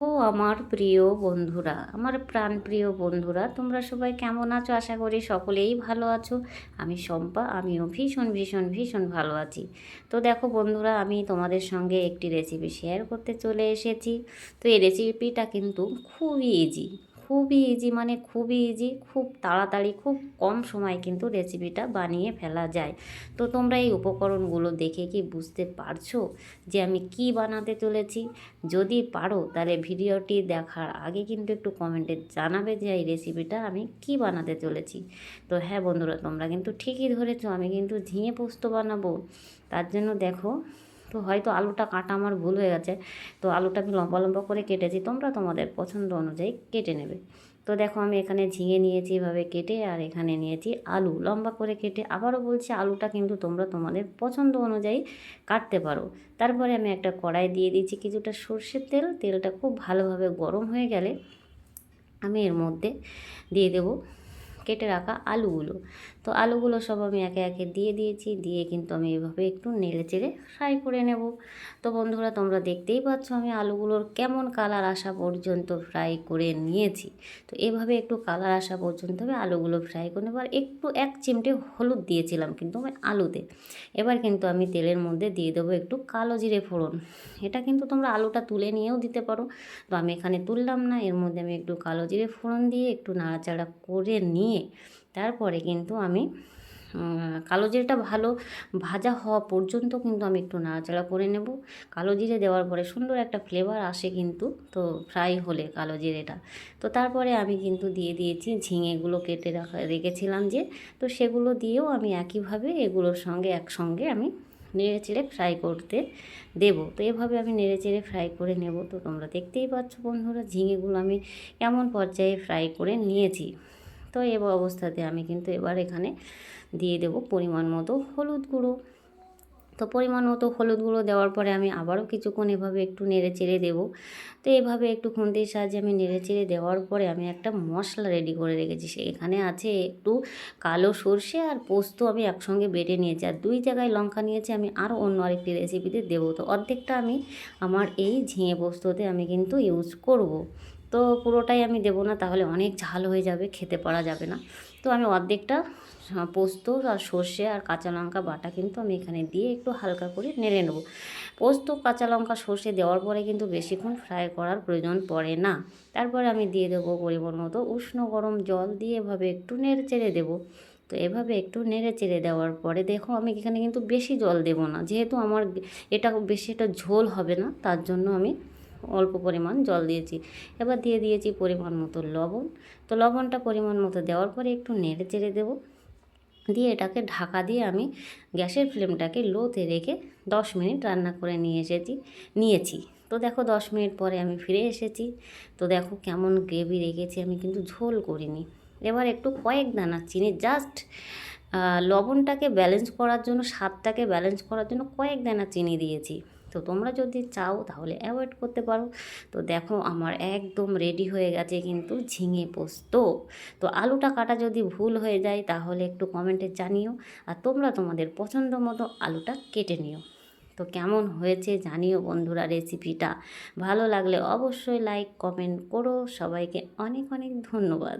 ও আমার প্রিয় বন্ধুরা, আমার প্রাণপ্রিয় বন্ধুরা, তোমরা সবাই কেমন আছো? আশা করি সকলেই ভালো আছো। আমি শম্পা, আমিও ভীষণ ভীষণ ভীষণ ভালো আছি। তো দেখো বন্ধুরা, আমি তোমাদের সঙ্গে একটি রেসিপি শেয়ার করতে চলে এসেছি। তো এই রেসিপিটা কিন্তু খুবই ইজি খুবই ইজি মানে খুবই ইজি খুব তাড়াতাড়ি, খুব কম সময় কিন্তু রেসিপিটা বানিয়ে ফেলা যায়। তো তোমরা এই উপকরণগুলো দেখে কি বুঝতে পারছ যে আমি কি বানাতে চলেছি? যদি পারো, তাহলে ভিডিওটি দেখার আগে কিন্তু একটু কমেন্টে জানাবে যে এই রেসিপিটা আমি কি বানাতে চলেছি। তো হ্যাঁ বন্ধুরা, তোমরা কিন্তু ঠিকই ধরেছো, আমি কিন্তু ঝিঙে পোস্ত বানাবো। তার জন্য দেখো তো হয়তো আলুটা কাটা আমার ভুল হয়ে গেছে। তো আলুটা আমি লম্বা লম্বা করে কেটেছি, তোমরা তোমাদের পছন্দ অনুযায়ী কেটে নেবে। তো দেখো আমি এখানে ঝিঙে নিয়েছি এভাবে কেটে, আর এখানে নিয়েছি আলু। লম্বা করে কেটে আবারও বলছি আলুটা কিন্তু তোমরা তোমাদের পছন্দ অনুযায়ী কাটতে পারো। তারপরে আমি একটা কড়াই দিয়ে দিয়েছি কিছুটা সর্ষের তেল। তেলটা খুব ভালোভাবে গরম হয়ে গেলে আমি এর মধ্যে দিয়ে দেবো। কেটে রাখা আলুগুলো। তো আলুগুলো সব আমি একে একে দিয়ে দিয়েছি, দিয়ে কিন্তু আমি এভাবে একটু নেড়ে চেড়ে ফ্রাই করে নেব। তো বন্ধুরা, তোমরা দেখতেই পাচ্ছ আমি আলুগুলোর কেমন কালার আসা পর্যন্ত ফ্রাই করে নিয়েছি। তো এভাবে একটু কালার আসা পর্যন্ত আমি আলুগুলো ফ্রাই করে নেব। আর একটু এক চিমটে হলুদ দিয়েছিলাম কিন্তু আমি আলুতে। এবার কিন্তু আমি তেলের মধ্যে দিয়ে দেবো একটু কালো জিরে ফোড়ন। এটা কিন্তু তোমরা আলুটা তুলে নিয়েও দিতে পারো। তো আমি এখানে তুললাম না, এর মধ্যে আমি একটু কালো জিরে ফোড়ন দিয়ে একটু নাড়াচাড়া করে নিয়ে তারপরে কিন্তু আমি কালো জিরেটা ভালো ভাজা হওয়া পর্যন্ত কিন্তু আমি একটু নাড়াচাড়া করে নেব। কালো জিরে দেওয়ার পরে সুন্দর একটা ফ্লেভার আসে কিন্তু, তো ফ্রাই হলে কালো জিরেটা। তো তারপরে আমি কিন্তু দিয়ে দিয়েছি ঝিঙেগুলো কেটে রাখা, রেখেছিলাম যে, তো সেগুলো দিয়েও আমি একইভাবে এগুলোর সঙ্গে একসঙ্গে আমি নেড়ে চেড়ে ফ্রাই করতে দেবো। তো এভাবে আমি নেড়ে চেড়ে ফ্রাই করে নেব। তো তোমরা দেখতেই পাচ্ছ বন্ধুরা, ঝিঙেগুলো আমি কেমন পর্যায়ে ফ্রাই করে নিয়েছি। তো এ অবস্থাতে আমি কিন্তু এবার এখানে দিয়ে দেব পরিমাণ মতো হলুদ গুঁড়ো। তো পরিমাণ মতো হলুদ গুঁড়ো দেওয়ার পরে আমি আবারও কিছুক্ষণ এভাবে একটু নেড়ে চেড়ে দেবো। তো এভাবে একটু খুন্তির সাহায্যে আমি নেড়ে চেড়ে দেওয়ার পরে আমি একটা মশলা রেডি করে রেখেছি। সেখানে আছে একটু কালো সর্ষে আর পোস্ত আমি একসঙ্গে বেটে নিয়েছি। আর দুই জায়গায় লঙ্কা নিয়েছি, আমি আরও অন্য আরেকটি রেসিপিতে দেবো। তো অর্ধেকটা আমি আমার এই ঝিঙে পোস্ততে আমি কিন্তু ইউজ করব। তো পুরোটাই আমি দেবো না, তাহলে অনেক ঝাল হয়ে যাবে, খেতে পারা যাবে না। তো আমি অর্ধেকটা পোস্ত আর সর্ষে আর কাঁচা লঙ্কা বাটা কিন্তু আমি এখানে দিয়ে একটু হালকা করে নেড়ে নেব। পোস্ত, কাঁচা লঙ্কা, সর্ষে দেওয়ার পরে কিন্তু বেশিক্ষণ ফ্রাই করার প্রয়োজন পড়ে না। তারপরে আমি দিয়ে দেবো পরিমাণ মতো উষ্ণ গরম জল দিয়ে এভাবে একটু নেড়ে চেড়ে দেবো। তো এভাবে একটু নেড়ে চেড়ে দেওয়ার পরে দেখো আমি এখানে কিন্তু বেশি জল দেবো না, যেহেতু আমার এটা বেশি একটা ঝোল হবে না, তার জন্য আমি অল্প পরিমাণ জল দিয়েছি। এবার দিয়ে দিয়েছি পরিমাণ মতো লবণ। তো লবণটা পরিমাণ মতো দেওয়ার পরে একটু নেড়ে চেড়ে দেবো। দিয়ে এটাকে ঢাকা দিয়ে আমি গ্যাসের ফ্লেমটাকে লোতে রেখে দশ মিনিট রান্না করে নিয়ে এসেছি, নিয়েছি। তো দেখো দশ মিনিট পরে আমি ফিরে এসেছি। তো দেখো কেমন গ্রেভি রেখেছি, আমি কিন্তু ঝোল করিনি। এবার একটু কয়েক দানা চিনি, জাস্ট লবণটাকে ব্যালেন্স করার জন্য, স্বাদটাকে ব্যালেন্স করার জন্য কয়েক দানা চিনি দিয়েছি। তো তোমরা যদি চাও তাহলে অ্যাভয়েড করতে পারো। তো দেখো আমার একদম রেডি হয়ে গেছে কিন্তু ঝিঙে পোস্ত। তো আলুটা কাটা যদি ভুল হয়ে যায় তাহলে একটু কমেন্টে জানিও। আর তোমরা তোমাদের পছন্দ মতো আলুটা কেটে নিও। তো কেমন হয়েছে জানিও বন্ধুরা রেসিপিটা ভালো লাগলে অবশ্যই লাইক কমেন্ট করো। সবাইকে অনেক অনেক ধন্যবাদ।